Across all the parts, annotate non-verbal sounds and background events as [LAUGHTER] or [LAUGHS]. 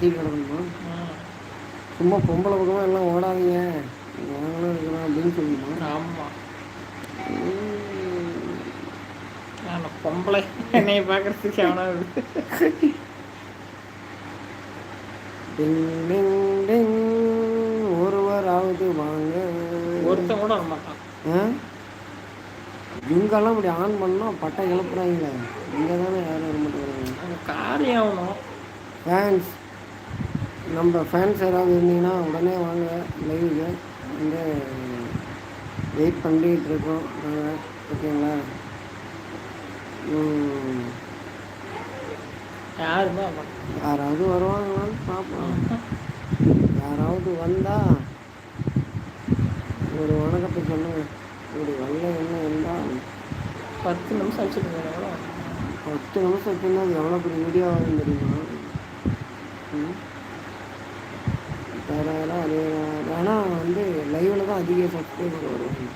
கத்திட்டு கிடக்கணுமா. சும்மா பொம்பளை பக்கமாக எல்லாம் ஓடாதீங்க. நாங்களும் இருக்கிறோம் அப்படின்னு சொல்லுமா? ஆமா. நான் பொம்பளை என்னைய பார்க்கறதுக்கு டிங் ஒருவராவது வாங்க. ஒருத்தன் கூட வர மாட்டான் ஆ? இங்கெல்லாம் இப்படி ஆன் பண்ணால் பட்டை கிளப்புறாங்களே. இங்கே தானே யாரும் வர மாட்டேங்கிறாங்க அங்க காரியம் ஆகணும். ஃபேன்ஸ் நம்ம ஃபேன்ஸ் யாராவது இருந்தீங்கன்னா உடனே வாங்க லைவுக்கு வந்து வெயிட் பண்ணிட்டு இருக்கோம். நாங்கள் ஓகேங்களா யாருமே யாராவது வருவாங்களான்னு பார்ப்போம். யாராவது வந்தா ஒரு வணக்கத்தை சொல்லுங்க. ஒரு வெள்ளை என்ன என்றால் பத்து நிமிஷம் வச்சுருந்தேன் பத்து நிமிஷம் வச்சுருந்தா அது எவ்வளோ பெரிய வீடியோ ஆகும் தெரியுமா? ம்? வேற அது ஆனால் வந்து லைவில் தான் அதிக சப்ஸ்கிரைபர் வருவாங்க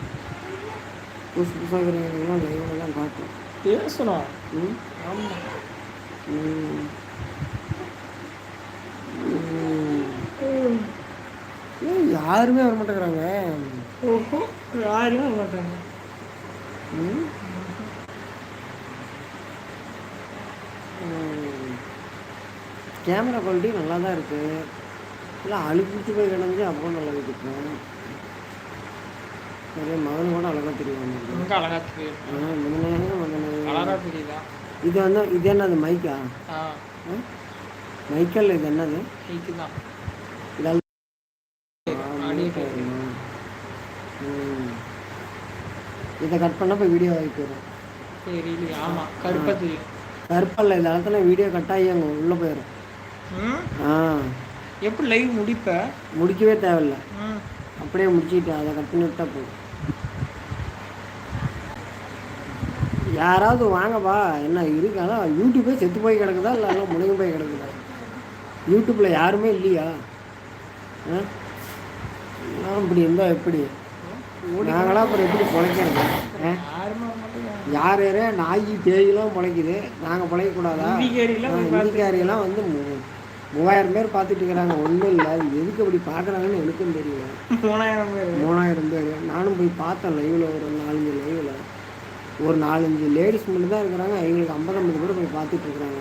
புதுசு புதுசாக இருக்கிறவங்கலாம் லைவில் தான் பார்க்கும். பேசணும் ம்? ஆமா. ம். ம். ஏன் யாருமே வர மாட்டேங்கிறாங்க. யாருமே வர மாட்டாங்க? ம். கேமரா குவாலிட்டி நல்லா தான் இருக்குது இல்லை அழுப்பிச்சு போய் கிடந்துச்சு அப்போ நல்லா இருக்கேன் நிறைய மகன் கூட அழகாக தெரியும் இங்க அழகா தெரியும். இது வந்து இது என்னது மைக்கா? மைக்கல் இது என்னது. இதை கட் பண்ண போய் வீடியோ ஆகி போயிடும் கருப்பல்ல இந்த இடத்துல வீடியோ கட் ஆகி அங்கே உள்ளே போயிடும் ஆ. எப்படி லைவ் முடிப்ப? முடிக்கவே தேவையில்ல. அப்படியே முடிச்சிட்டு அதை கட் பண்ணி விட்டா போதும். யாராவது வாங்கப்பா. என்ன இருக்கு அதான் யூடியூபே செத்து போய் கிடக்குதா? இல்லை எல்லாம் முடங்கி போய் கிடக்குதா? யூடியூப்பில் யாருமே இல்லையா? இப்படி இருந்தால் எப்படி? நாங்களாம் அப்புறம் எப்படி மாட்டேங்கிறாங்க யார் யாரே நாய் தேயிலாம் பிழைக்குது. நாங்கள் பிழைக்கக்கூடாதா? இந்திக்காரியெல்லாம் வந்து மூவாயிரம் பேர் பார்த்துட்டு இருக்கிறாங்க. ஒன்றும் இல்லை. எதுக்கு அப்படி பார்க்குறாங்கன்னு எனக்கும் தெரியல. மூணாயிரம் பேர்? மூணாயிரம் பேர். நானும் போய் பார்த்தேன் லைவில் ஒரு நாலஞ்சு லைவில் ஒரு நாலஞ்சு லேடிஸ் மட்டும் தான் இருக்கிறாங்க. எங்களுக்கு ஐம்பது ஐம்பது பேர் போய் பார்த்துட்டு இருக்கிறாங்க.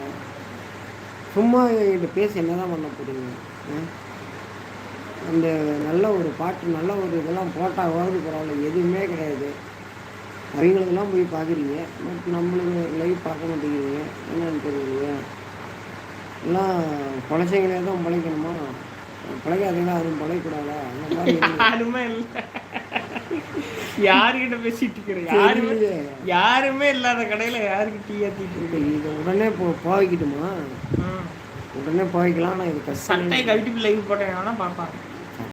சும்மா என்கிட்ட பேசி என்ன தான் பண்ண போறீங்க? ஆ? அந்த நல்ல ஒரு பாட்டு நல்ல ஒரு இதெல்லாம் போட்டால் வருது பரவாயில்ல. எதுவுமே கிடையாது. அவங்களுக்கெல்லாம் போய் பார்க்குறீங்க. பட் நம்மளுக்கு லைவ் பார்க்க மாட்டேங்கிறீங்க. என்னன்னு தெரியலையே. எல்லாம் பொழைச்சவங்களே தான் பிழைக்கணுமா பிழைக்காதீங்களா அதுவும் பிழைக்கூடாதா அந்த மாதிரி. [LAUGHS] யாருமே இல்ல. யாருகிட்ட பேசிட்டு இருக்கிற யாருமே. யாருமே இல்லாத கடையில யாருக்கு டீ ஏத்திட்டு இப்போ இருக்கு இதை உடனே போ போய்க்கிட்டுமா ம். உடனே போய்க்கலாம் ஆனால் இது கஷ்டம். சட்டையை கழட்டி லைவ் போட்டேன் வேணா பார்ப்பாங்க.